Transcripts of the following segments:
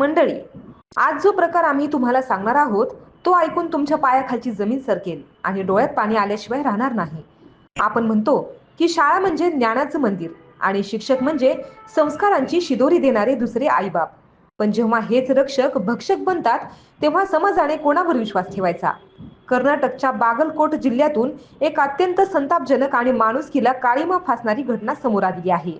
मंडळी आज जो प्रकार आम्ही तुम्हाला सांगणार आहोत तो ऐकून तुमच्या पायाखालची जमीन सरकेल आणि डोळ्यात पाणी आल्याशिवाय राहणार नाही. आपण म्हणतो की शाळा म्हणजे ज्ञानाचं मंदिर आणि शिक्षक म्हणजे संस्कारांची शिदोरी देणारे दुसरे आईबाप. पण जेव्हा हेच रक्षक भक्षक बनतात तेव्हा समाजाने कोणावर विश्वास ठेवायचा? कर्नाटकच्या बागलकोट जिल्ह्यातून एक अत्यंत संतापजनक आणि माणुसकीला काळीमा फासणारी घटना समोर आलेली आहे.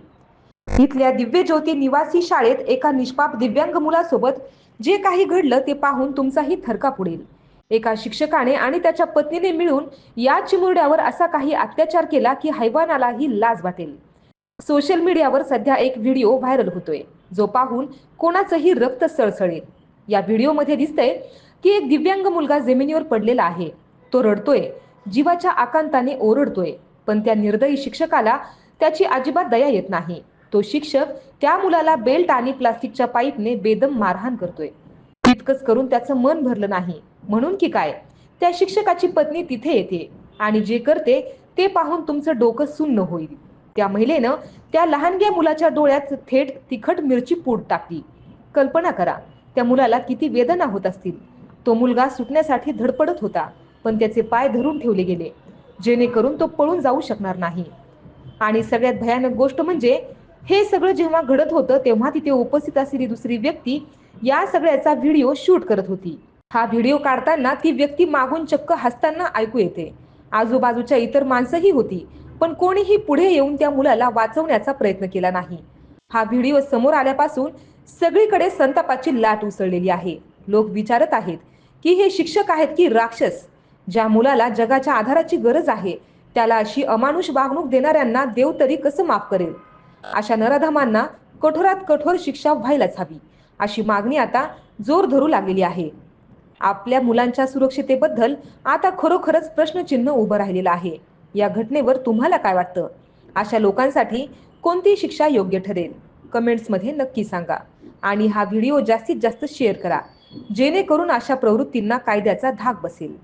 इथल्या दिव्य ज्योती निवासी शाळेत एका निष्पाप दिव्यांग मुलासोबत जे काही घडलं ते पाहून तुमचाही थरका पुढेल. एका शिक्षकाने आणि त्याच्या पत्नीने मिळून या चिमुरड्यावर असा काही अत्याचार केला की हैवानालाही लाज वाटेल. सोशल मीडियावर सध्या एक व्हिडिओ व्हायरल होतोय जो पाहून कोणाचंही रक्त सळसळेल. या व्हिडिओमध्ये दिसतंय की एक दिव्यांग मुलगा जमिनीवर पडलेला आहे. तो रडतोय जीवाच्या आकांताने ओरडतोय पण त्या निर्दयी शिक्षकाला त्याची अजिबात दया येत नाही. तो शिक्षक त्या मुलाला बेल्ट आणि प्लास्टिकच्या पाईपने बेदम मारहाण करतोय. तितकंच करून त्याचं मन भरलं नाही. म्हणून की काय? त्या शिक्षकाची पत्नी तिथे येते आणि जे करते ते पाहून तुमचं डोकं सुन्न होईल. त्या महिलेनं त्या लहानग्या मुलाच्या डोळ्यात थेट तिखट मिरची पूड टाकली. कल्पना करा त्या मुलाला किती वेदना होत असतील. तो मुलगा सुटण्यासाठी धडपडत होता पण त्याचे पाय धरून ठेवले गेले जेणेकरून तो पळून जाऊ शकणार नाही. आणि सगळ्यात भयानक गोष्ट म्हणजे हे सगळं जेव्हा घडत होतं तेव्हा तिथे उपस्थित असलेली दुसरी व्यक्ती या सगळ्याचा व्हिडिओ शूट करत होती. हा व्हिडिओ काढताना ती व्यक्ती मागून चक्क हसताना ऐकू येते. आजूबाजूच्या इतर माणसंही होती पण कोणीही पुढे येऊन त्या मुलाला वाचवण्याचा प्रयत्न केला नाही. हा व्हिडिओ समोर आल्यापासून सगळीकडे संतापाची लाट उसळलेली आहे. लोक विचारत आहेत की हे शिक्षक आहेत की राक्षस? ज्या मुलाला जगाच्या आधाराची गरज आहे त्याला अशी अमानुष वागणूक देणाऱ्यांना देव तरी कसं माफ करेल? अशा नराधमांना कठोरात कठोर शिक्षा व्हायलाच हवी. अशी मागणी आता जोर धरू लागलेली आहे. आपल्या मुलांच्या सुरक्षितेबद्दल आता खरोखरच प्रश्नचिन्ह उभं राहिलेलं आहे. या घटनेवर तुम्हाला काय वाटतं? अशा लोकांसाठी कोणती शिक्षा योग्य ठरेल? कमेंट्समध्ये नक्की सांगा. आणि हा व्हिडिओ जास्तीत जास्त शेअर करा. जेणेकरून अशा प्रवृत्तींना कायद्याचा धाक बसेल.